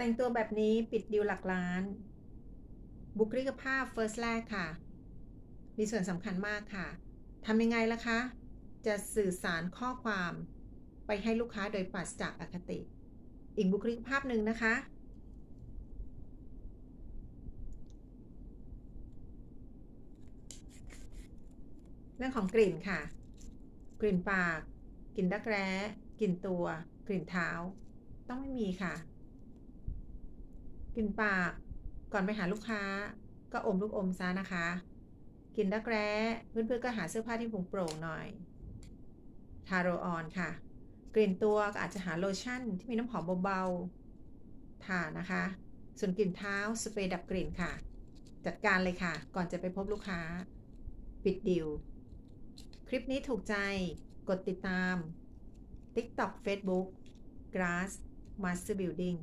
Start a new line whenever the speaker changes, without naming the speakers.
แต่งตัวแบบนี้ปิดดิวหลักล้าน บุคลิกภาพ first แรกค่ะ มีส่วนสำคัญมากค่ะ ทำยังไงล่ะคะ จะสื่อสารข้อความไปให้ลูกค้าโดยปราศจากอคติ อีกบุคลิกภาพหนึ่งนะคะ เรื่องของกลิ่นค่ะ กลิ่นปาก กลิ่นดักแร้ กลิ่นตัว กลิ่นเท้า ต้องไม่มีค่ะ กลิ่นปาก ก่อนไปหาลูกค้า ก็อมลูกอมซะนะคะกลิ่นดักแร้เพื่อนๆก็หาเสื้อผ้าที่ผงโปร่งหน่อย ทาโรออนค่ะ กลิ่นตัวก็อาจจะหาโลชั่นที่มีน้ำหอมเบาๆ ทานะคะ ส่วนกลิ่นเท้าสเปรย์ดับกลิ่นค่ะ จัดการเลยค่ะ ก่อนจะไปพบลูกค้า ปิดดิว คลิปนี้ถูกใจ กดติดตาม TikTok Facebook Grass Master Building